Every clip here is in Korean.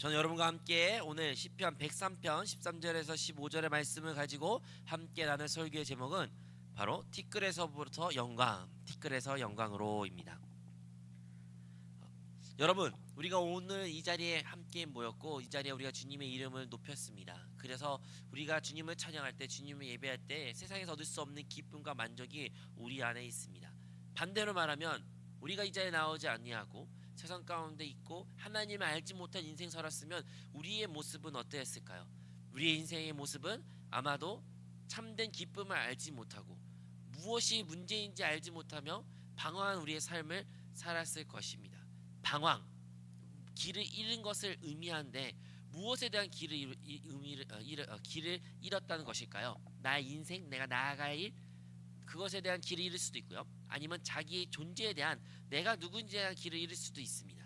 저는 여러분과 함께 오늘 시편 103편 13절에서 15절의 말씀을 가지고 함께 나눌 설교의 제목은 바로 티끌에서부터 영광, 티끌에서 영광으로입니다. 여러분, 우리가 오늘 이 자리에 함께 모였고 이 자리에 우리가 주님의 이름을 높였습니다. 그래서 우리가 주님을 찬양할 때 주님을 예배할 때 세상에서 얻을 수 없는 기쁨과 만족이 우리 안에 있습니다. 반대로 말하면 우리가 이 자리에 나오지 아니하고 세상 가운데 있고 하나님을 알지 못한 인생 살았으면 우리의 모습은 어떠했을까요? 우리의 인생의 모습은 아마도 참된 기쁨을 알지 못하고 무엇이 문제인지 알지 못하며 방황한 우리의 삶을 살았을 것입니다. 방황, 길을 잃은 것을 의미하는데 무엇에 대한 길을 의미를 어, 잃, 어, 길을 잃었다는 것일까요? 나의 인생, 내가 나아갈 일 그것에 대한 길을 잃을 수도 있고요. 아니면 자기의 존재에 대한 내가 누군지에 대한 길을 잃을 수도 있습니다.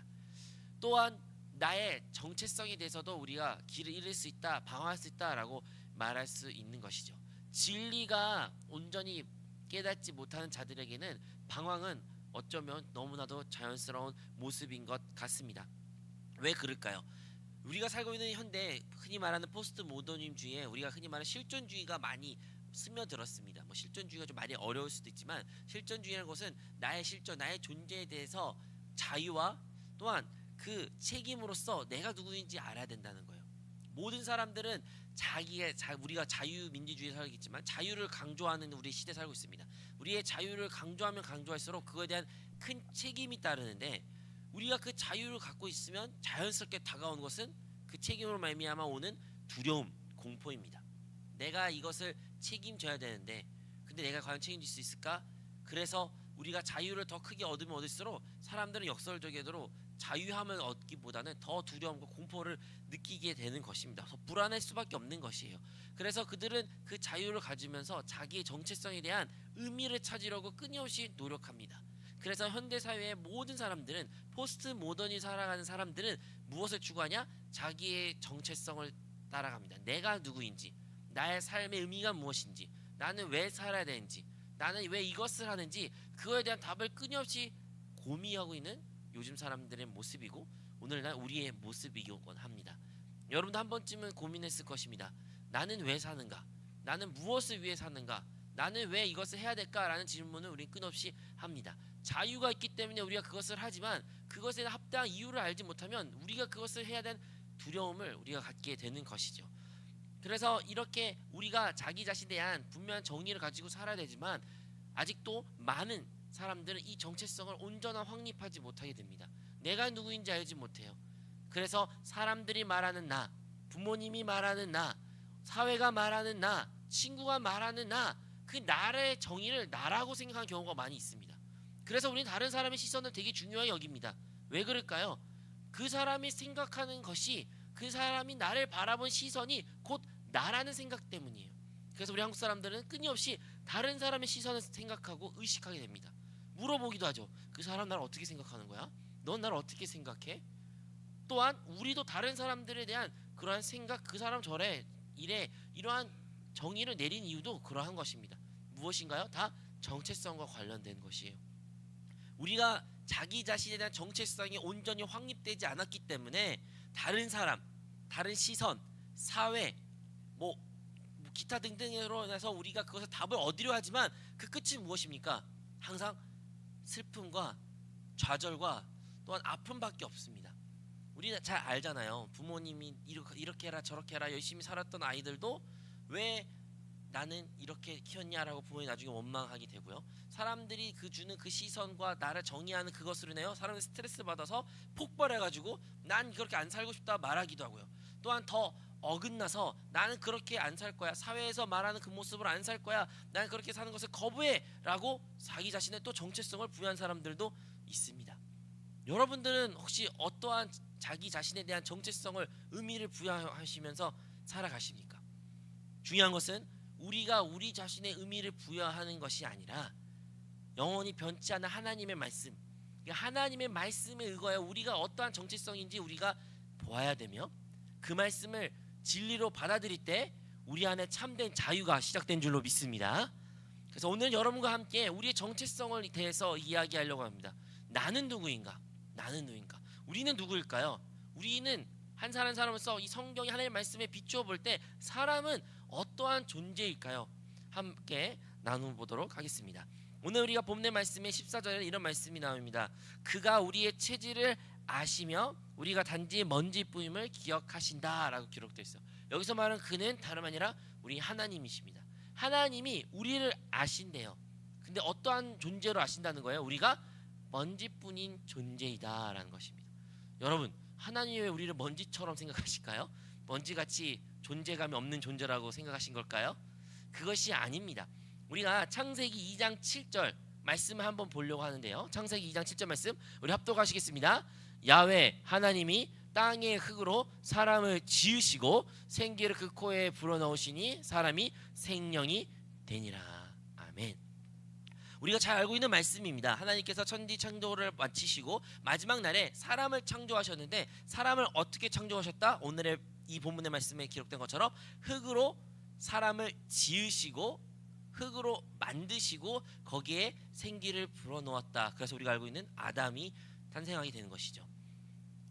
또한 나의 정체성에 대해서도 우리가 길을 잃을 수 있다, 방황할 수 있다라고 말할 수 있는 것이죠. 진리가 온전히 깨닫지 못하는 자들에게는 방황은 어쩌면 너무나도 자연스러운 모습인 것 같습니다. 왜 그럴까요? 우리가 살고 있는 현대 흔히 말하는 포스트 모더니즘 주의에 우리가 흔히 말하는 실존주의가 많이 스며들었습니다. 뭐 실존주의가 좀 말이 어려울 수도 있지만 실존주의라는 것은 나의 실존, 나의 존재에 대해서 자유와 또한 그 책임으로서 내가 누구인지 알아야 된다는 거예요. 모든 사람들은 자기의 자, 우리가 자유민주주의에 살겠지만 자유를 강조하는 우리 시대 에 살고 있습니다. 우리의 자유를 강조하면 강조할수록 그거에 대한 큰 책임이 따르는데 우리가 그 자유를 갖고 있으면 자연스럽게 다가오는 것은 그 책임으로 말미암아 오는 두려움, 공포입니다. 내가 이것을 책임져야 되는데 근데 내가 과연 책임질 수 있을까? 그래서 우리가 자유를 더 크게 얻으면 얻을수록 사람들은 역설적으로 자유함을 얻기보다는 더 두려움과 공포를 느끼게 되는 것입니다. 더 불안할 수밖에 없는 것이에요. 그래서 그들은 그 자유를 가지면서 자기의 정체성에 대한 의미를 찾으려고 끊임없이 노력합니다. 그래서 현대 사회의 모든 사람들은 포스트 모던이 살아가는 사람들은 무엇을 추구하냐? 자기의 정체성을 따라갑니다. 내가 누구인지, 나의 삶의 의미가 무엇인지, 나는 왜 살아야 되는지, 나는 왜 이것을 하는지 그거에 대한 답을 끊임없이 고민하고 있는 요즘 사람들의 모습이고 오늘날 우리의 모습이곤 합니다. 여러분도 한 번쯤은 고민했을 것입니다. 나는 왜 사는가? 나는 무엇을 위해 사는가? 나는 왜 이것을 해야 될까라는 질문을 우리는 끊없이 합니다. 자유가 있기 때문에 우리가 그것을 하지만 그것에 합당한 이유를 알지 못하면 우리가 그것을 해야 되는 두려움을 우리가 갖게 되는 것이죠. 그래서 이렇게 우리가 자기 자신에 대한 분명한 정의를 가지고 살아야 되지만 아직도 많은 사람들은 이 정체성을 온전한 확립하지 못하게 됩니다. 내가 누구인지 알지 못해요. 그래서 사람들이 말하는 나, 부모님이 말하는 나, 사회가 말하는 나, 친구가 말하는 나, 그 나의 정의를 나라고 생각하는 경우가 많이 있습니다. 그래서 우리는 다른 사람의 시선을 되게 중요하게 여깁니다. 왜 그럴까요? 그 사람이 생각하는 것이 그 사람이 나를 바라본 시선이 곧 나라는 생각 때문이에요. 그래서 우리 한국 사람들은 끊임없이 다른 사람의 시선을 생각하고 의식하게 됩니다. 물어보기도 하죠. 그 사람 나를 어떻게 생각하는 거야? 넌 나를 어떻게 생각해? 또한 우리도 다른 사람들에 대한 그러한 생각, 그 사람 저래 이래 이러한 정의를 내린 이유도 그러한 것입니다. 무엇인가요? 다 정체성과 관련된 것이에요. 우리가 자기 자신에 대한 정체성이 온전히 확립되지 않았기 때문에 다른 사람, 다른 시선, 사회, 뭐, 뭐 기타 등등으로 인해서 우리가 그것을 답을 얻으려 하지만 그 끝이 무엇입니까? 항상 슬픔과 좌절과 또한 아픔밖에 없습니다. 우리는 잘 알잖아요. 부모님이 이렇게, 해라 저렇게 해라 열심히 살았던 아이들도 왜 나는 이렇게 키웠냐라고 부모님 나중에 원망하게 되고요. 사람들이 그 주는 그 시선과 나를 정의하는 그것으로 인해요. 사람들이 스트레스 받아서 폭발해가지고 난 그렇게 안 살고 싶다 말하기도 하고요. 또한 더 어긋나서 나는 그렇게 안 살 거야. 사회에서 말하는 그 모습으로 안살 거야. 나는 그렇게 사는 것을 거부해라고 자기 자신의 또 정체성을 부여한 사람들도 있습니다. 여러분들은 혹시 어떠한 자기 자신에 대한 정체성을 의미를 부여하시면서 살아가십니까? 중요한 것은 우리가 우리 자신의 의미를 부여하는 것이 아니라 영원히 변치 않는 하나님의 말씀, 그러니까 하나님의 말씀에 의거하여 우리가 어떠한 정체성인지 우리가 보아야 되며 그 말씀을 진리로 받아들일 때 우리 안에 참된 자유가 시작된 줄로 믿습니다. 그래서 오늘 여러분과 함께 우리의 정체성을 대해서 이야기하려고 합니다. 나는 누구인가? 나는 누구인가? 우리는 누구일까요? 우리는 한 사람 한 사람으로서 이 성경이 하나님의 말씀에 비추어 볼 때 사람은 어떠한 존재일까요? 함께 나누어 보도록 하겠습니다. 오늘 우리가 본문의 말씀에 14절에 이런 말씀이 나옵니다. 그가 우리의 체질을 아시며 우리가 단지 먼지뿐임을 기억하신다라고 기록되어 있어. 여기서 말하는 그는 다름 아니라 우리 하나님이십니다. 하나님이 우리를 아신대요. 근데 어떠한 존재로 아신다는 거예요? 우리가 먼지뿐인 존재이다라는 것입니다. 여러분, 하나님이 왜 우리를 먼지처럼 생각하실까요? 먼지같이 존재감이 없는 존재라고 생각하신 걸까요? 그것이 아닙니다. 우리가 창세기 2장 7절 말씀을 한번 보려고 하는데요. 창세기 2장 7절 말씀 우리 합독하시겠습니다. 야외 하나님이 땅의 흙으로 사람을 지으시고 생기를 그 코에 불어넣으시니 사람이 생명이 되니라. 아멘. 우리가 잘 알고 있는 말씀입니다. 하나님께서 천지 창조를 마치시고 마지막 날에 사람을 창조하셨는데 사람을 어떻게 창조하셨다? 오늘의 이 본문의 말씀에 기록된 것처럼 흙으로 사람을 지으시고 흙으로 만드시고 거기에 생기를 불어넣었다. 그래서 우리가 알고 있는 아담이 탄생하게 되는 것이죠.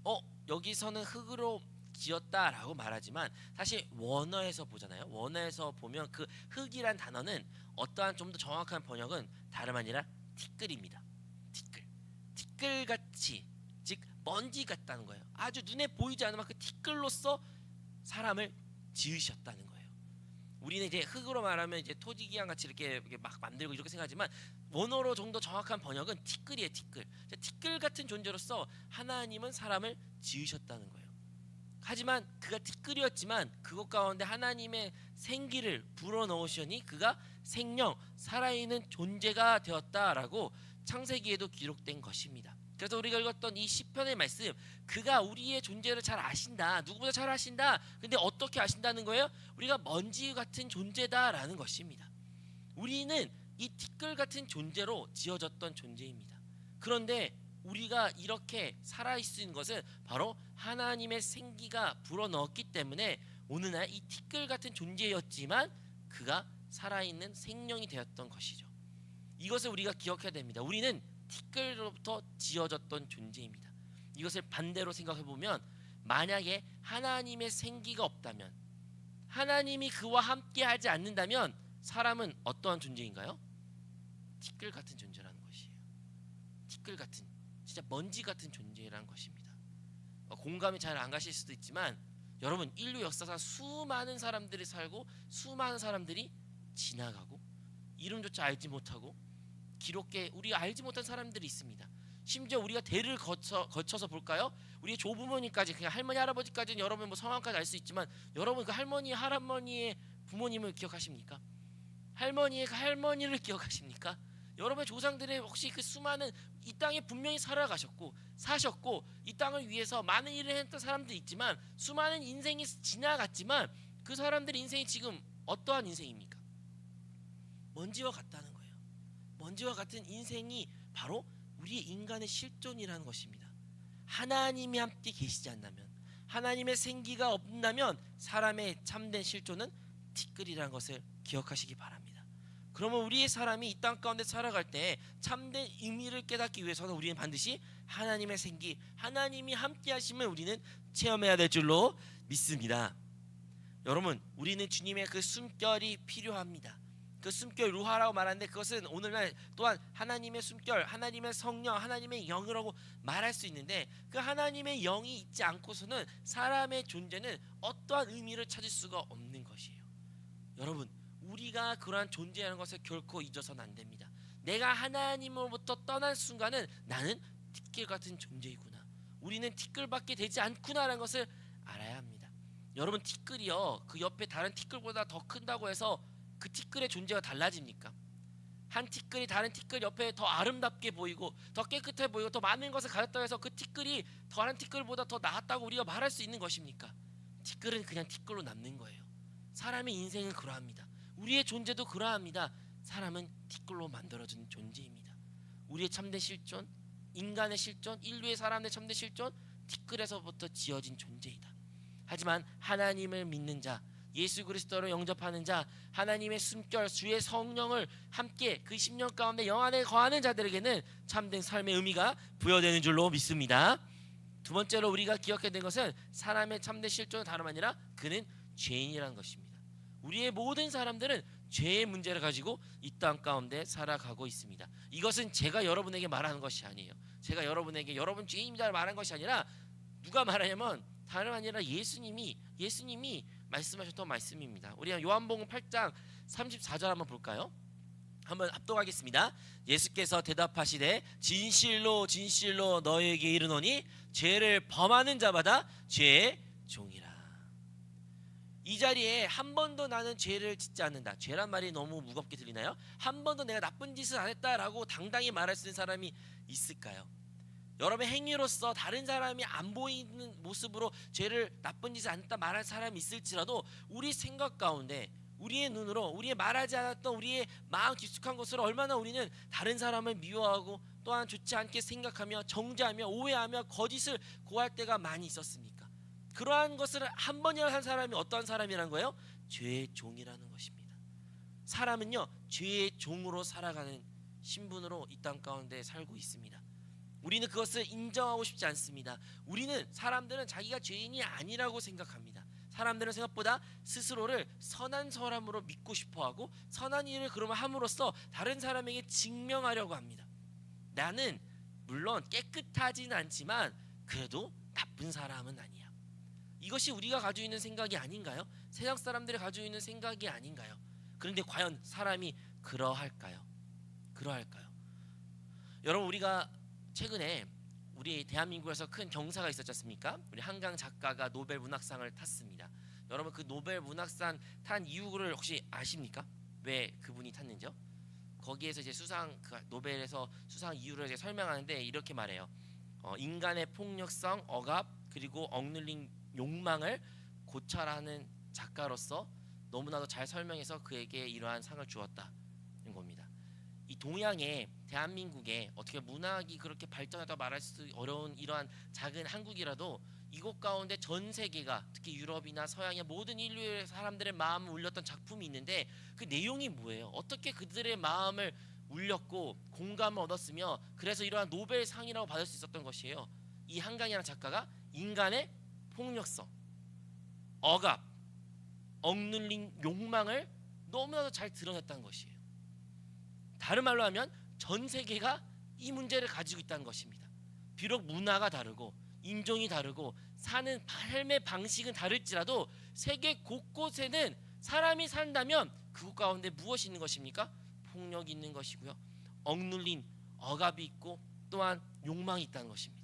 어 여기서는 흙으로 지었다라고 말하지만 사실 원어에서 보잖아요. 원어에서 보면 그 흙이란 단어는 어떠한 좀 더 정확한 번역은 다름 아니라 티끌입니다. 티끌, 티끌 같이 즉 먼지 같다는 거예요. 아주 눈에 보이지 않는 그 티끌로서 사람을 지으셨다는 거예요. 우리는 이제 흙으로 말하면 이제 토지기양 같이 이렇게, 이렇게 막 만들고 이렇게 생각하지만 원어로 좀 더 정확한 번역은 티끌이에요. 티끌. 티끌 같은 존재로서 하나님은 사람을 지으셨다는 거예요. 하지만 그가 티끌이었지만 그것 가운데 하나님의 생기를 불어넣으시니 그가 생명 살아있는 존재가 되었다라고 창세기에도 기록된 것입니다. 그래서 우리가 읽었던 이 시편의 말씀 그가 우리의 존재를 잘 아신다. 누구보다 잘 아신다. 근데 어떻게 아신다는 거예요? 우리가 먼지 같은 존재다라는 것입니다. 우리는 이 티끌 같은 존재로 지어졌던 존재입니다. 그런데 우리가 이렇게 살아 있는 것은 바로 하나님의 생기가 불어넣었기 때문에 오늘날 이 티끌 같은 존재였지만 그가 살아있는 생명이 되었던 것이죠. 이것을 우리가 기억해야 됩니다. 우리는 티끌로부터 지어졌던 존재입니다. 이것을 반대로 생각해 보면 만약에 하나님의 생기가 없다면 하나님이 그와 함께 하지 않는다면 사람은 어떠한 존재인가요? 티끌 같은 존재라는 것이에요. 티끌 같은 진짜 먼지 같은 존재라는 것입니다. 어, 공감이 잘 안 가실 수도 있지만 여러분 인류 역사상 수많은 사람들이 살고 수많은 사람들이 지나가고 이름조차 알지 못하고 기록에 우리가 알지 못한 사람들이 있습니다. 심지어 우리가 대를 거쳐 거쳐서 볼까요? 우리 조부모님까지 그냥 할머니 할아버지까지는 여러분 뭐 성함까지 알 수 있지만 여러분 그 할머니 할아버니의 부모님을 기억하십니까? 할머니의 그 할머니를 기억하십니까? 여러분의 조상들의 혹시 그 수많은 이 땅에 분명히 살아가셨고 사셨고 이 땅을 위해서 많은 일을 했던 사람들이 있지만 수많은 인생이 지나갔지만 그 사람들 인생이 지금 어떠한 인생입니까? 먼지와 같다는. 먼지와 같은 인생이 바로 우리의 인간의 실존이라는 것입니다. 하나님이 함께 계시지 않다면 하나님의 생기가 없다면 사람의 참된 실존은 티끌이라는 것을 기억하시기 바랍니다. 그러면 우리의 사람이 이 땅 가운데 살아갈 때 참된 의미를 깨닫기 위해서는 우리는 반드시 하나님의 생기, 하나님이 함께 하심을 우리는 체험해야 될 줄로 믿습니다. 여러분, 우리는 주님의 그 숨결이 필요합니다. 그 숨결 루하라고 말하는데 그것은 오늘날 또한 하나님의 숨결, 하나님의 성령, 하나님의 영이라고 말할 수 있는데 그 하나님의 영이 있지 않고서는 사람의 존재는 어떠한 의미를 찾을 수가 없는 것이에요. 여러분, 우리가 그러한 존재라는 것을 결코 잊어서는 안 됩니다. 내가 하나님으로부터 떠난 순간은 나는 티끌 같은 존재이구나. 우리는 티끌밖에 되지 않구나라는 것을 알아야 합니다. 여러분 티끌이요 그 옆에 다른 티끌보다 더 큰다고 해서 그 티끌의 존재가 달라집니까? 한 티끌이 다른 티끌 옆에 더 아름답게 보이고 더 깨끗해 보이고 더 많은 것을 가졌다고 해서 그 티끌이 다른 티끌보다 더 나았다고 우리가 말할 수 있는 것입니까? 티끌은 그냥 티끌로 남는 거예요. 사람의 인생은 그러합니다. 우리의 존재도 그러합니다. 사람은 티끌로 만들어진 존재입니다. 우리의 참된 실존, 인간의 실존, 인류의 사람의 참된 실존, 티끌에서부터 지어진 존재이다. 하지만 하나님을 믿는 자, 예수 그리스도를 영접하는 자, 하나님의 숨결, 주의 성령을 함께 그 10년 가운데 영 안에 거하는 자들에게는 참된 삶의 의미가 부여되는 줄로 믿습니다. 두 번째로 우리가 기억해야 될 것은 사람의 참된 실존은 다름 아니라 그는 죄인이라는 것입니다. 우리의 모든 사람들은 죄의 문제를 가지고 이 땅 가운데 살아가고 있습니다. 이것은 제가 여러분에게 말하는 것이 아니에요. 제가 여러분에게 여러분 죄인입니다 말한 것이 아니라 누가 말하냐면 다름 아니라 예수님이 예수님이 말씀하셨던 말씀입니다. 우리 요한복음 8장 34절 한번 볼까요? 한번 합독하겠습니다. 예수께서 대답하시되 진실로 진실로 너에게 이르노니 죄를 범하는 자마다 죄의 종이라. 이 자리에 한 번도 나는 죄를 짓지 않는다. 죄란 말이 너무 무겁게 들리나요? 한 번도 내가 나쁜 짓을 안 했다라고 당당히 말할 수 있는 사람이 있을까요? 여러분의 행위로서 다른 사람이 안 보이는 모습으로 죄를 나쁜 짓을 안 했다 말할 사람이 있을지라도 우리 생각 가운데 우리의 눈으로 우리의 말하지 않았던 우리의 마음 깊숙한 것으로 얼마나 우리는 다른 사람을 미워하고 또한 좋지 않게 생각하며 정죄하며 오해하며 거짓을 고할 때가 많이 있었습니까? 그러한 것을 한 번이나 한 사람이 어떤 사람이라는 거예요? 죄의 종이라는 것입니다. 사람은요 죄의 종으로 살아가는 신분으로 이 땅 가운데 살고 있습니다. 우리는 그것을 인정하고 싶지 않습니다. 우리는 사람들은 자기가 죄인이 아니라고 생각합니다. 사람들은 생각보다 스스로를 선한 사람으로 믿고 싶어하고 선한 일을 그러면 함으로써 다른 사람에게 증명하려고 합니다. 나는 물론 깨끗하지는 않지만 그래도 나쁜 사람은 아니야. 이것이 우리가 가지고 있는 생각이 아닌가요? 세상 사람들이 가지고 있는 생각이 아닌가요? 그런데 과연 사람이 그러할까요? 그러할까요? 여러분 우리가 최근에 우리 대한민국에서 큰 경사가 있었지 않습니까? 우리 한강 작가가 노벨 문학상을 탔습니다. 여러분 그 노벨 문학상 탄 이유를 혹시 아십니까? 왜 그분이 탔는지요? 거기에서 이제 수상 그 노벨에서 수상 이유를 이제 설명하는데 이렇게 말해요. 어, 인간의 폭력성, 억압 그리고 억눌린 욕망을 고찰하는 작가로서 너무나도 잘 설명해서 그에게 이러한 상을 겁니다. 이 동양의 대한민국에 어떻게 문학이 그렇게 발전하다 말할 수 어려운 이러한 작은 한국이라도 이곳 가운데 전 세계가 특히 유럽이나 서양의 모든 인류의 사람들의 마음을 울렸던 작품이 있는데 그 내용이 뭐예요? 어떻게 그들의 마음을 울렸고 공감을 얻었으며 그래서 이러한 노벨상이라고 받을 수 있었던 것이에요. 이 한강이라는 작가가 인간의 폭력성, 억압, 억눌린 욕망을 너무나도 잘 드러냈다는 것이에요. 다른 말로 하면 전 세계가 이 문제를 가지고 있다는 것입니다. 비록 문화가 다르고 인종이 다르고 사는 삶의 방식은 다를지라도 세계 곳곳에는 사람이 산다면 그곳 가운데 무엇이 있는 것입니까? 폭력이 있는 것이고요. 억눌린 억압이 있고 또한 욕망이 있다는 것입니다.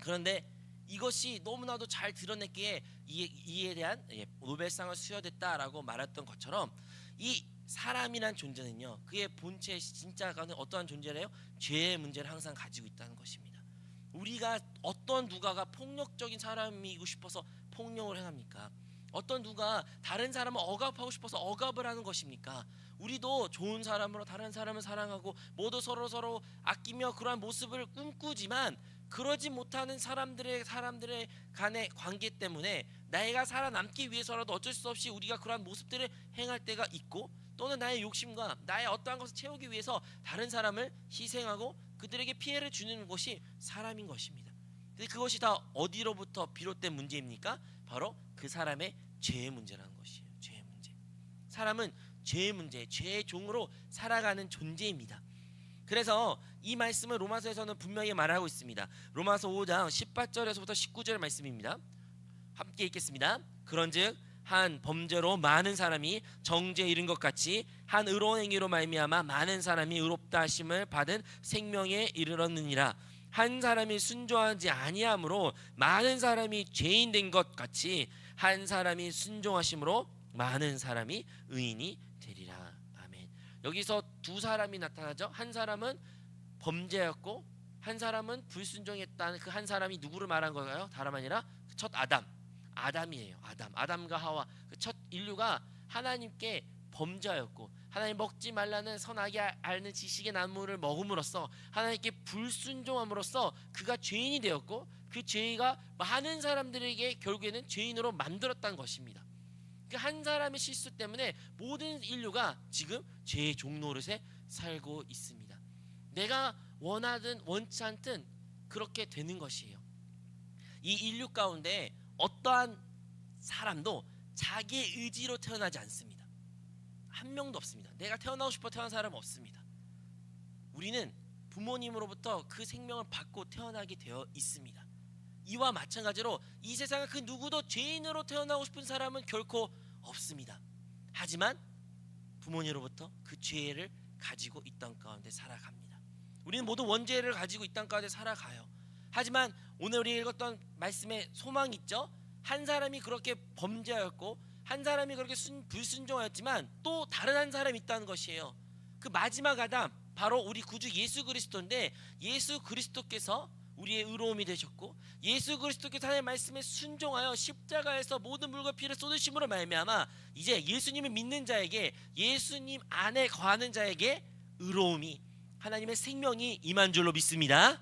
그런데 이것이 너무나도 잘 드러냈기에 이에, 대한 예, 노벨상을 수여됐다라고 말했던 것처럼 이 사람이란 존재는요 그의 본체 진짜가 어떠한 존재래요? 죄의 문제를 항상 가지고 있다는 것입니다. 우리가 어떤 누가가 폭력적인 사람이고 싶어서 폭력을 행합니까? 어떤 누가 다른 사람을 억압하고 싶어서 억압을 하는 것입니까? 우리도 좋은 사람으로 다른 사람을 사랑하고 모두 서로 서로 아끼며 그러한 모습을 꿈꾸지만 그러지 못하는 사람들의 사람들의 간의 관계 때문에 내가 살아남기 위해서라도 어쩔 수 없이 우리가 그러한 모습들을 행할 때가 있고 또는 나의 욕심과 나의 어떠한 것을 채우기 위해서 다른 사람을 희생하고 그들에게 피해를 주는 것이 사람인 것입니다. 근데 그것이 다 어디로부터 비롯된 문제입니까? 바로 그 사람의 죄의 문제라는 것이에요. 죄의 문제. 사람은 죄의 문제, 죄의 종으로 살아가는 존재입니다. 그래서 이 말씀을 로마서에서는 분명히 말하고 있습니다. 로마서 5장 18절에서부터 19절 말씀입니다. 함께 읽겠습니다. 그런즉 한 범죄로 많은 사람이 정죄에 이른 것 같이 한 의로운 행위로 말미암아 많은 사람이 의롭다 하심을 받은 생명에 이르렀느니라. 한 사람이 순종하지 아니함으로 많은 사람이 죄인 된 것 같이 한 사람이 순종하심으로 많은 사람이 의인이 되리라. 아멘. 여기서 두 사람이 나타나죠. 한 사람은 범죄였고 한 사람은 불순종했다는 그 한 사람이 누구를 말한 거예요? 다름 아니라 첫 아담. 아담이에요. 아담. 아담과 하와 그 첫 인류가 하나님께 범죄하였고 하나님 먹지 말라는 선악이 알는 지식의 나무를 먹음으로써 하나님께 불순종함으로써 그가 죄인이 되었고 그 죄가 많은 사람들에게 결국에는 죄인으로 만들었다는 것입니다. 그 한 사람의 실수 때문에 모든 인류가 지금 죄의 종노릇에 살고 있습니다. 내가 원하든 원치 않든 그렇게 되는 것이에요. 이 인류 가운데 어떠한 사람도 자기의 의지로 태어나지 않습니다. 한 명도 없습니다. 내가 태어나고 싶어 태어난 사람 없습니다. 우리는 부모님으로부터 그 생명을 받고 태어나게 되어 있습니다. 이와 마찬가지로 이 세상에 그 누구도 죄인으로 태어나고 싶은 사람은 결코 없습니다. 하지만 부모님으로부터 그 죄를 가지고 이 땅 가운데 살아갑니다. 우리는 모두 원죄를 가지고 이 땅 가운데 살아가요. 하지만 오늘 우리 읽었던 말씀에 소망이 있죠. 한 사람이 그렇게 범죄하였고 한 사람이 그렇게 순, 불순종하였지만 또 다른 한 사람이 있다는 것이에요. 그 마지막 아담 바로 우리 구주 예수 그리스도인데 예수 그리스도께서 우리의 의로움이 되셨고 예수 그리스도께서 하나님의 말씀에 순종하여 십자가에서 모든 물과 피를 쏟으심으로 말미암아 이제 예수님을 믿는 자에게 예수님 안에 거하는 자에게 의로움이 하나님의 생명이 임한 줄로 믿습니다.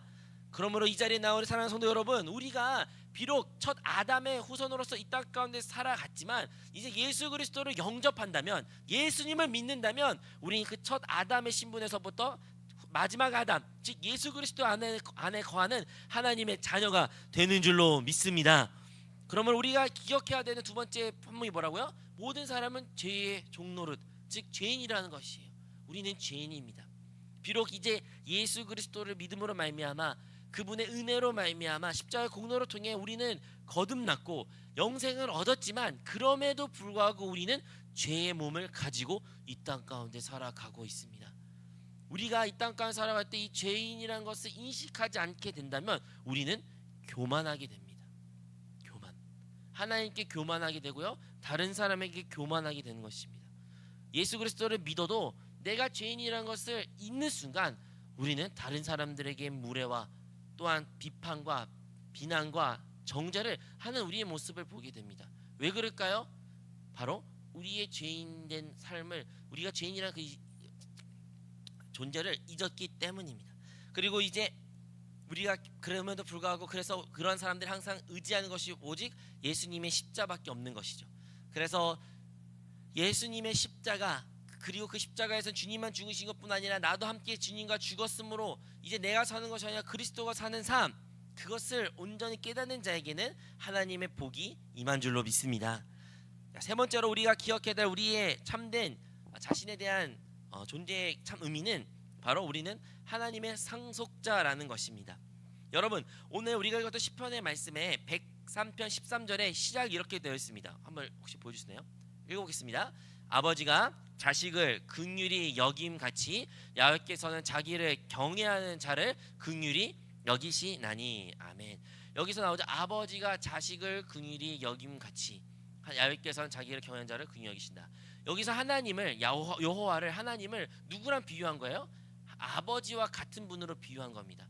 그러므로 이 자리에 나오는 사랑하는 성도 여러분, 우리가 비록 첫 아담의 후손으로서 이 땅 가운데 살아갔지만 이제 예수 그리스도를 영접한다면 예수님을 믿는다면 우리는 그 첫 아담의 신분에서부터 마지막 아담 즉 예수 그리스도 안에 안에 거하는 하나님의 자녀가 되는 줄로 믿습니다. 그러면 우리가 기억해야 되는 두 번째 판문이 뭐라고요? 모든 사람은 죄의 종노릇 즉 죄인이라는 것이에요. 우리는 죄인입니다. 비록 이제 예수 그리스도를 믿음으로 말미암아 그분의 은혜로 말미암아 십자가의 공로를 통해 우리는 거듭났고 영생을 얻었지만 그럼에도 불구하고 우리는 죄의 몸을 가지고 이 땅 가운데 살아가고 있습니다. 우리가 이 땅 가운데 살아갈 때 이 죄인이라는 것을 인식하지 않게 된다면 우리는 교만하게 됩니다. 교만. 하나님께 교만하게 되고요. 다른 사람에게 교만하게 되는 것입니다. 예수 그리스도를 믿어도 내가 죄인이라는 것을 잊는 순간 우리는 다른 사람들에게 무례와 또한 비판과 비난과 정죄를 하는 우리의 모습을 보게 됩니다. 왜 그럴까요? 바로 우리의 죄인된 삶을 우리가 죄인이라는 그 이- 존재를 잊었기 때문입니다. 그리고 이제 우리가 그럼에도 불구하고 그래서 그런 사람들이 항상 의지하는 것이 오직 예수님의 십자밖에 없는 것이죠. 그래서 예수님의 십자가 그리고 그 십자가에서 주님만 죽으신 것뿐 아니라 나도 함께 주님과 죽었으므로 이제 내가 사는 것이 아니라 그리스도가 사는 삶 그것을 온전히 깨닫는 자에게는 하나님의 복이 임한 줄로 믿습니다. 자, 세 번째로 우리가 기억해야 될 우리의 참된 자신에 대한 어, 존재의 참 의미는 바로 우리는 하나님의 상속자라는 것입니다. 여러분 오늘 우리가 읽었던 시편의 말씀에 103편 13절에 시작이 이렇게 되어 있습니다. 한번 혹시 보여주시나요? 읽어보겠습니다. 아버지가 자식을 극률이 여김 같이 야훼께서는 자기를 경외하는 자를 극률이 여기시나니 아멘. 여기서 나오죠. 아버지가 자식을 극률이 여김 같이 야훼께서는 자기를 경외하는 자를 극률히 여기신다. 여기서 하나님을 야호, 여호와 를 하나님을 누구랑 비유한 거예요? 아버지와 같은 분으로 비유한 겁니다.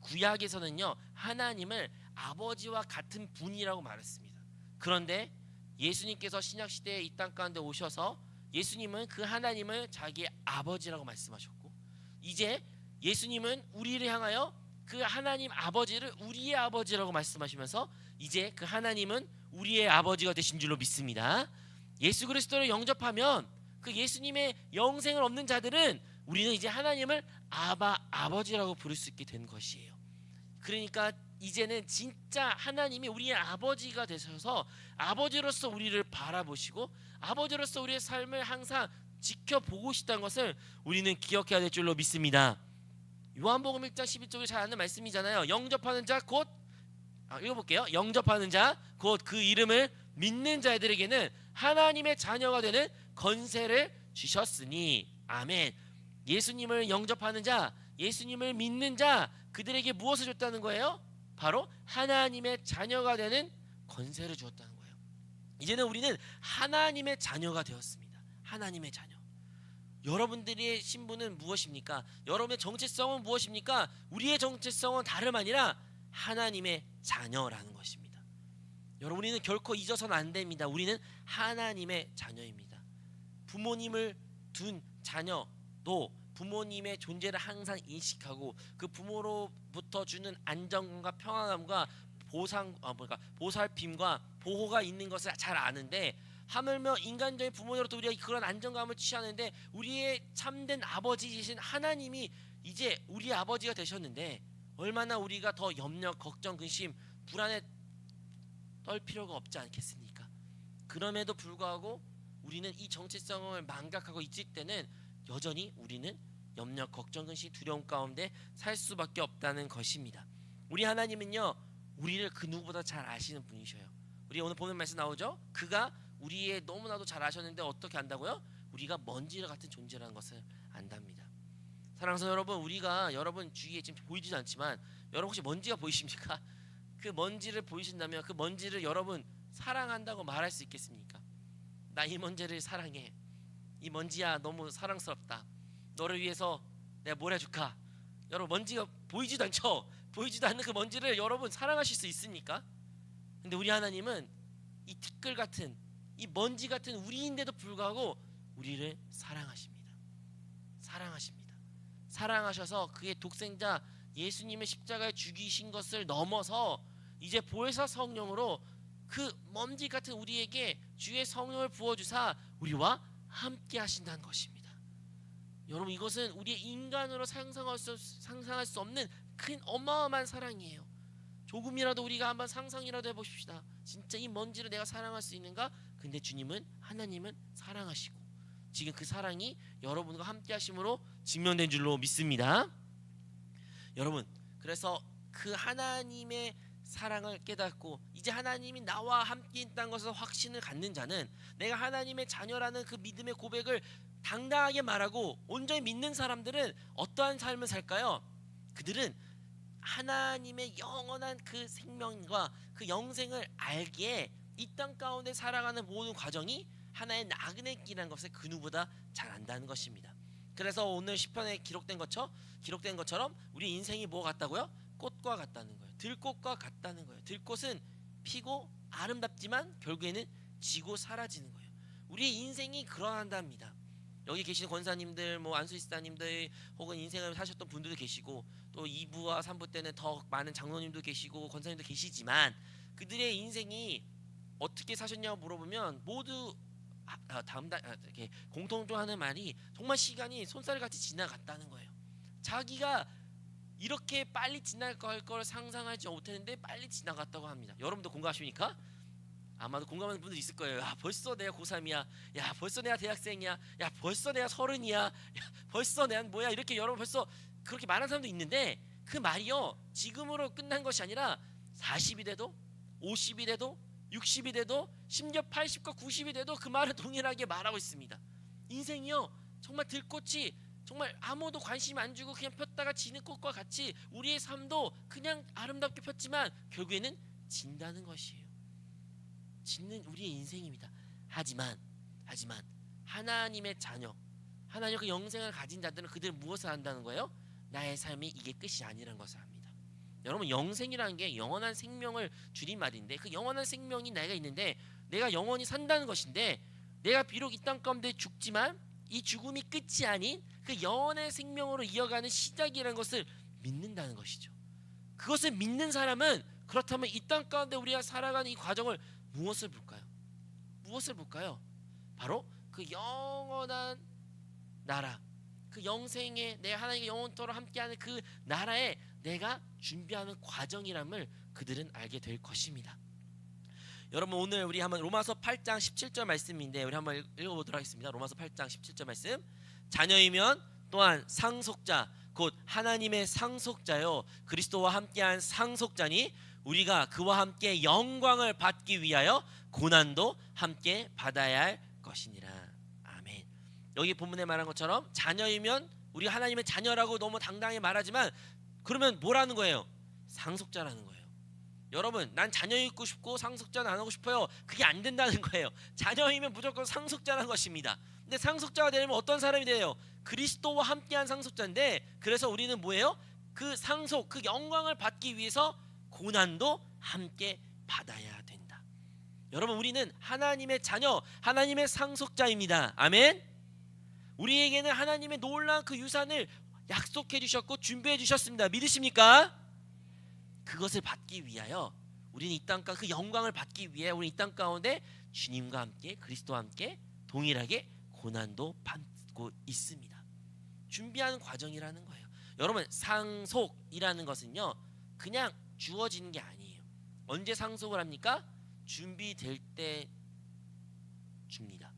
구약에서는요 하나님을 아버지와 같은 분이라고 말했습니다. 그런데 예수님께서 신약 시대에 이 땅 가운데 오셔서 예수님은 그 하나님을 자기의 아버지라고 말씀하셨고 이제 예수님은 우리를 향하여 그 하나님 아버지를 우리의 아버지라고 말씀하시면서 이제 그 하나님은 우리의 아버지가 되신 줄로 믿습니다. 예수 그리스도를 영접하면 그 예수님의 영생을 얻는 자들은 우리는 이제 하나님을 아바 아버지라고 부를 수 있게 된 것이에요. 그러니까 이제는 진짜 하나님이 우리의 아버지가 되셔서 아버지로서 우리를 바라보시고 아버지로서 우리의 삶을 항상 지켜보고 싶다는 것을 우리는 기억해야 될 줄로 믿습니다. 요한복음 1장 11절에 잘 아는 말씀이잖아요. 영접하는 자곧 아, 읽어볼게요. 영접하는 자 곧 그 이름을 믿는 자들에게는 하나님의 자녀가 되는 건세를 주셨으니 아멘. 예수님을 영접하는 자, 예수님을 믿는 자 그들에게 무엇을 줬다는 거예요? 바로 하나님의 자녀가 되는 건세를 주었다는 거예요. 이제는 우리는 하나님의 자녀가 되었습니다. 하나님의 자녀. 여러분들의 신분은 무엇입니까? 여러분의 정체성은 무엇입니까? 우리의 정체성은 다름 아니라 하나님의 자녀라는 것입니다. 여러분 우리는 결코 잊어서는 안 됩니다. 우리는 하나님의 자녀입니다. 부모님을 둔 자녀도 부모님의 존재를 항상 인식하고 그 부모로부터 주는 안정감과 평안함과 보상 아 뭐까 보살핌과 보호가 있는 것을 잘 아는데 하물며 인간적인 부모로부터 우리가 그런 안정감을 취하는데 우리의 참된 아버지이신 하나님이 이제 우리 아버지가 되셨는데 얼마나 우리가 더 염려, 걱정, 근심 불안에 떨 필요가 없지 않겠습니까? 그럼에도 불구하고 우리는 이 정체성을 망각하고 있을 때는 여전히 우리는 염려, 걱정, 근심, 두려움 가운데 살 수밖에 없다는 것입니다. 우리 하나님은요, 우리를 그 누구보다 잘 아시는 분이셔요. 우리 오늘 보는 말씀 나오죠? 그가 우리의 너무나도 잘 아셨는데 어떻게 안다고요? 우리가 먼지와 같은 존재라는 것을 안답니다. 사랑하는 여러분, 우리가 여러분 주위에 지금 보이지도 않지만 여러분 혹시 먼지가 보이십니까? 그 먼지를 보이신다면 그 먼지를 여러분 사랑한다고 말할 수 있겠습니까? 나 이 먼지를 사랑해. 이 먼지야 너무 사랑스럽다. 너를 위해서 내가 뭘 해줄까? 여러분 먼지가 보이지도 않죠? 보이지도 않는 그 먼지를 여러분 사랑하실 수 있습니까? 근데 우리 하나님은 이 티끌 같은 이 먼지 같은 우리인데도 불구하고 우리를 사랑하십니다. 사랑하십니다. 사랑하셔서 그의 독생자 예수님의 십자가에 죽이신 것을 넘어서 이제 보혜사 성령으로 그 먼지 같은 우리에게 주의 성령을 부어 주사 우리와 함께 하신다는 것입니다. 여러분 이것은 우리의 인간으로 상상할 수, 상상할 수 없는 큰 어마어마한 사랑이에요. 조금이라도 우리가 한번 상상이라도 해보십시다. 진짜 이 먼지를 내가 사랑할 수 있는가? 근데 주님은 하나님은 사랑하시고 지금 그 사랑이 여러분과 함께 하심으로 증명된 줄로 믿습니다. 여러분 그래서 그 하나님의 사랑을 깨닫고 이제 하나님이 나와 함께 있다는 것을 확신을 갖는 자는 내가 하나님의 자녀라는 그 믿음의 고백을 당당하게 말하고 온전히 믿는 사람들은 어떠한 삶을 살까요? 그들은 하나님의 영원한 그 생명과 그 영생을 알기에 이 땅 가운데 살아가는 모든 과정이 하나의 나그네 길이라는 것을 그 누구보다 잘 안다는 것입니다. 그래서 오늘 시편에 기록된 것처럼 기록된 것처럼 우리 인생이 뭐 같다고요? 꽃과 같다는 거예요. 들꽃과 같다는 거예요. 들꽃은 피고 아름답지만 결국에는 지고 사라지는 거예요. 우리의 인생이 그러한답니다. 여기 계시는 권사님들, 뭐 안수이스타님들 혹은 인생을 사셨던 분들도 계시고 또 2부와 3부 때는 더 많은 장로님도 계시고 권사님도 계시지만 그들의 인생이 어떻게 사셨냐고 물어보면 모두 아, 아, 담당 아, 이렇게 공통적으로 하는 말이 정말 시간이 손살같이 지나갔다는 거예요. 자기가 이렇게 빨리 지날 걸걸 상상하지 못했는데 빨리 지나갔다고 합니다. 여러분도 공감하십니까? 아마도 공감하는 분들 있을 거예요. 야 벌써 내가 고3이야. 야 벌써 내가 대학생이야. 야 벌써 내가 서른이야. 야 벌써 내가 뭐야 이렇게 여러분 벌써 그렇게 말하는 사람도 있는데 그 말이요 지금으로 끝난 것이 아니라 40이 돼도 50이 돼도 60이 돼도 심지어 80과 90이 돼도 그 말을 동일하게 말하고 있습니다. 인생이요 정말 들꽃이 정말 아무도 관심 안 주고 그냥 폈다가 지는 꽃과 같이 우리의 삶도 그냥 아름답게 폈지만 결국에는 진다는 것이에요. 짓는 우리의 인생입니다. 하지만 하지만 하나님의 자녀, 하나님 그 영생을 가진 자들은 그들은 무엇을 한다는 거예요? 나의 삶이 이게 끝이 아니라는 것을 합니다. 여러분 영생이라는 게 영원한 생명을 줄인 말인데 그 영원한 생명이 내가 있는데 내가 영원히 산다는 것인데 내가 비록 이 땅 가운데 죽지만 이 죽음이 끝이 아닌 그 영원의 생명으로 이어가는 시작이라는 것을 믿는다는 것이죠. 그것을 믿는 사람은 그렇다면 이 땅 가운데 우리가 살아가는 이 과정을 무엇을 볼까요? 무엇을 볼까요? 바로 그 영원한 나라, 그 영생에 내 하나님과 영원토록 함께하는 그 나라에 내가 준비하는 과정이람을 그들은 알게 될 것입니다. 여러분 오늘 우리 한번 로마서 8장 17절 말씀인데 우리 한번 읽어보도록 하겠습니다. 로마서 8장 17절 말씀. 자녀이면 또한 상속자 곧 하나님의 상속자요 그리스도와 함께한 상속자니 우리가 그와 함께 영광을 받기 위하여 고난도 함께 받아야 할 것이니라. 아멘. 여기 본문에 말한 것처럼 자녀이면 우리 하나님의 자녀라고 너무 당당히 말하지만 그러면 뭐라는 거예요? 상속자라는 거예요. 여러분, 난 자녀이고 싶고 상속자는 안 하고 싶어요. 그게 안 된다는 거예요. 자녀이면 무조건 상속자라는 것입니다. 근데 상속자가 되려면 어떤 사람이 돼요? 그리스도와 함께한 상속자인데 그래서 우리는 뭐예요? 그 상속, 그 영광을 받기 위해서 고난도 함께 받아야 된다. 여러분, 우리는 하나님의 자녀, 하나님의 상속자입니다. 아멘. 우리에게는 하나님의 놀라운 그 유산을 약속해 주셨고 준비해 주셨습니다. 믿으십니까? 그것을 받기 위하여 우리는 이 땅 가 그 영광을 받기 위해 우리 이땅 가운데 주님과 함께 그리스도와 함께 동일하게 고난도 받고 있습니다. 준비하는 과정이라는 거예요. 여러분 상속이라는 것은요 그냥 주어지는 게 아니에요. 언제 상속을 합니까? 준비될 때 줍니다.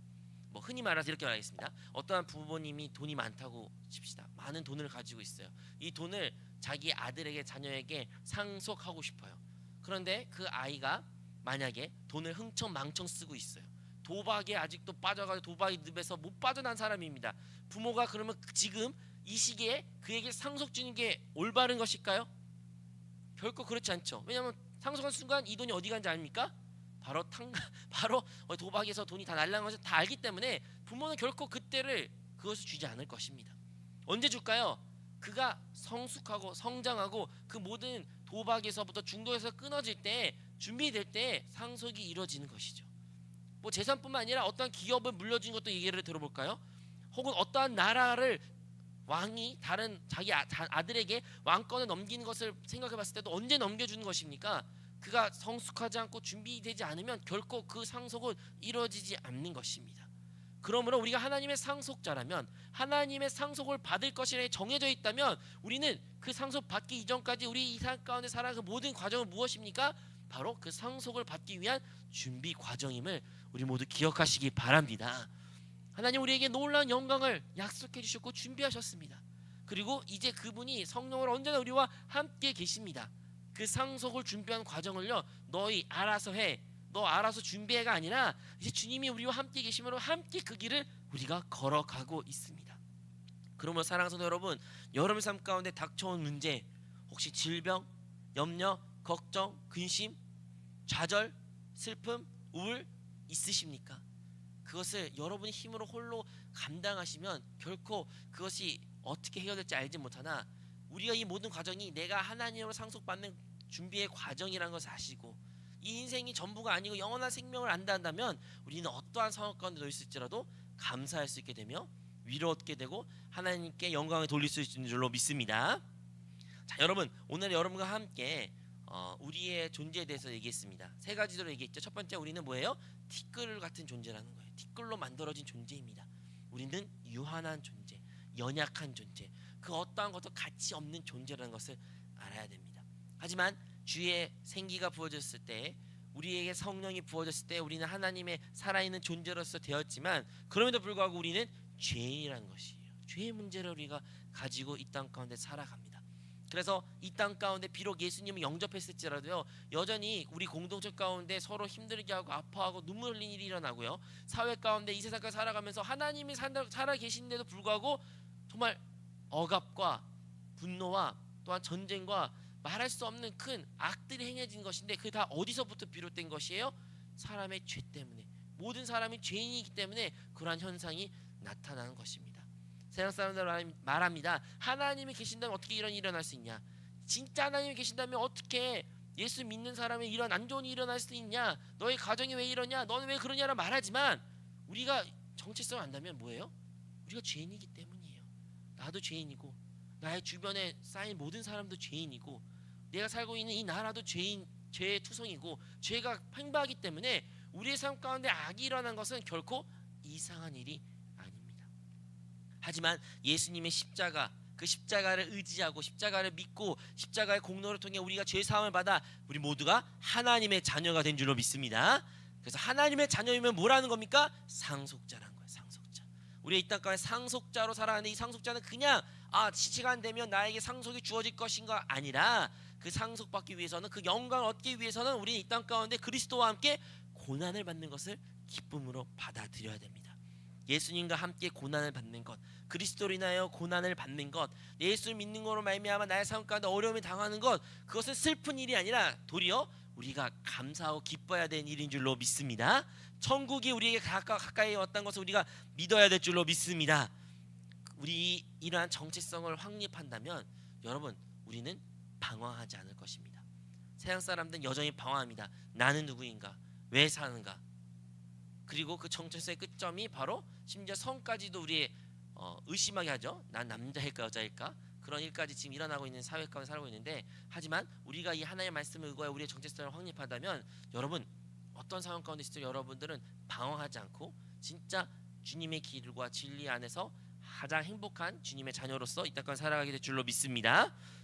뭐 흔히 말해서 이렇게 말하겠습니다. 어떠한 부모님이 돈이 많다고 칩시다. 많은 돈을 가지고 있어요. 이 돈을 자기 아들에게 자녀에게 상속하고 싶어요. 그런데 그 아이가 만약에 돈을 흥청망청 쓰고 있어요. 도박에 아직도 빠져가지고 도박의 늪에서 못 빠져난 사람입니다. 부모가 그러면 지금 이 시기에 그에게 상속 주는 게 올바른 것일까요? 결코 그렇지 않죠. 왜냐하면 상속한 순간 이 돈이 어디 간지 아닙니까? 바로 탕 바로 도박에서 돈이 다 날라간 것을 다 알기 때문에 부모는 결코 그때를 그것을 주지 않을 것입니다. 언제 줄까요? 그가 성숙하고 성장하고 그 모든 도박에서부터 중독에서 끊어질 때 준비될 때 상속이 이루어지는 것이죠. 뭐 재산뿐만 아니라 어떠한 기업을 물려준 것도 얘기를 들어볼까요? 혹은 어떠한 나라를 왕이 다른 자기 아, 자- 아들에게 왕권을 넘기는 것을 생각해 봤을 때도 언제 넘겨주는 것입니까? 그가 성숙하지 않고 준비되지 않으면 결코 그 상속은 이루어지지 않는 것입니다. 그러므로 우리가 하나님의 상속자라면 하나님의 상속을 받을 것이라 정해져 있다면 우리는 그 상속 받기 이전까지 우리 이상 가운데 살아가는 그 모든 과정은 무엇입니까? 바로 그 상속을 받기 위한 준비 과정임을 우리 모두 기억하시기 바랍니다. 하나님 우리에게 놀라운 영광을 약속해 주셨고 준비하셨습니다. 그리고 이제 그분이 성령으로 언제나 우리와 함께 계십니다. 그 상속을 준비한 과정을요 너희 알아서 해. 너 알아서 준비해가 아니라 이제 주님이 우리와 함께 계심으로 함께 그 길을 우리가 걸어가고 있습니다. 그러므로 사랑하는 여러분, 여러분 삶 가운데 닥쳐온 문제, 혹시 질병, 염려, 걱정, 근심, 좌절, 슬픔, 우울 있으십니까? 그것을 여러분의 힘으로 홀로 감당하시면 결코 그것이 어떻게 해결될지 알지 못하나 우리가 이 모든 과정이 내가 하나님으로 상속받는 준비의 과정이라는 것을 아시고 이 인생이 전부가 아니고 영원한 생명을 안다면 우리는 어떠한 상황 가운데 놓여 있을지라도 감사할 수 있게 되며 위로 얻게 되고 하나님께 영광을 돌릴 수 있는 줄로 믿습니다. 자, 여러분 오늘 여러분과 함께 어, 우리의 존재에 대해서 얘기했습니다. 세 가지로 얘기했죠. 첫 번째 우리는 뭐예요? 티끌 같은 존재라는 거예요. 티끌로 만들어진 존재입니다. 우리는 유한한 존재, 연약한 존재, 그 어떠한 것도 가치 없는 존재라는 것을 알아야 됩니다. 하지만 주의 생기가 부어졌을 때 우리에게 성령이 부어졌을 때 우리는 하나님의 살아있는 존재로서 되었지만 그럼에도 불구하고 우리는 죄인이라는 것이에요. 죄의 문제를 우리가 가지고 이 땅 가운데 살아갑니다. 그래서 이 땅 가운데 비록 예수님을 영접했을지라도요 여전히 우리 공동체 가운데 서로 힘들게 하고 아파하고 눈물 흘리는 일이 일어나고요 사회 가운데 이 세상까지 살아가면서 하나님이 살아 계신데도 불구하고 정말 억압과 분노와 또한 전쟁과 말할 수 없는 큰 악들이 행해진 것인데 그 다 어디서부터 비롯된 것이에요? 사람의 죄 때문에 모든 사람이 죄인이기 때문에 그러한 현상이 나타나는 것입니다. 세상 사람들 말- 말합니다. 하나님이 계신다면 어떻게 이런 일이 일어날 수 있냐? 진짜 하나님이 계신다면 어떻게 예수 믿는 사람이 이런 안 좋은 일이 일어날 수 있냐? 너의 가정이 왜 이러냐? 너는 왜 그러냐라 말하지만 우리가 정체성을 안다면 뭐예요? 우리가 죄인이기 때문이에요. 나도 죄인이고 나의 주변에 쌓인 모든 사람도 죄인이고 내가 살고 있는 이 나라도 죄인 죄의 투성이고 죄가 팽배하기 때문에 우리의 삶 가운데 악이 일어난 것은 결코 이상한 일이 아닙니다. 하지만 예수님의 십자가 그 십자가를 의지하고 십자가를 믿고 십자가의 공로를 통해 우리가 죄 사함을 받아 우리 모두가 하나님의 자녀가 된 줄로 믿습니다. 그래서 하나님의 자녀이면 뭐라는 겁니까? 상속자라는 거예요. 상속자. 우리 이땅 가운데 상속자로 살아가는 이 상속자는 그냥 아 시간 되면 나에게 상속이 주어질 것인가 아니라 그 상속받기 위해서는 그 영광을 얻기 위해서는 우리는 이 땅 가운데 그리스도와 함께 고난을 받는 것을 기쁨으로 받아들여야 됩니다. 예수님과 함께 고난을 받는 것, 그리스도로 인하여 고난을 받는 것, 예수를 믿는 것으로 말미암아 나의 삶 가운데 어려움을 당하는 것, 그것은 슬픈 일이 아니라 도리어 우리가 감사하고 기뻐해야 되는 일인 줄로 믿습니다. 천국이 우리에게 가까, 가까이 왔다는 것을 우리가 믿어야 될 줄로 믿습니다. 우리 이러한 정체성을 확립한다면 여러분 우리는 방황하지 않을 것입니다. 세상 사람들은 여전히 방황합니다. 나는 누구인가? 왜 사는가? 그리고 그 정체성의 끝점이 바로 심지어 성까지도 우리 어, 의심하게 하죠. 난 남자일까 여자일까? 그런 일까지 지금 일어나고 있는 사회 가운데 살고 있는데 하지만 우리가 이 하나님의 말씀을 의거해 우리의 정체성을 확립한다면 여러분 어떤 상황 가운데 때 여러분들은 방황하지 않고 진짜 주님의 길과 진리 안에서 가장 행복한 주님의 자녀로서 이 땅까지 살아가게 될 줄로 믿습니다.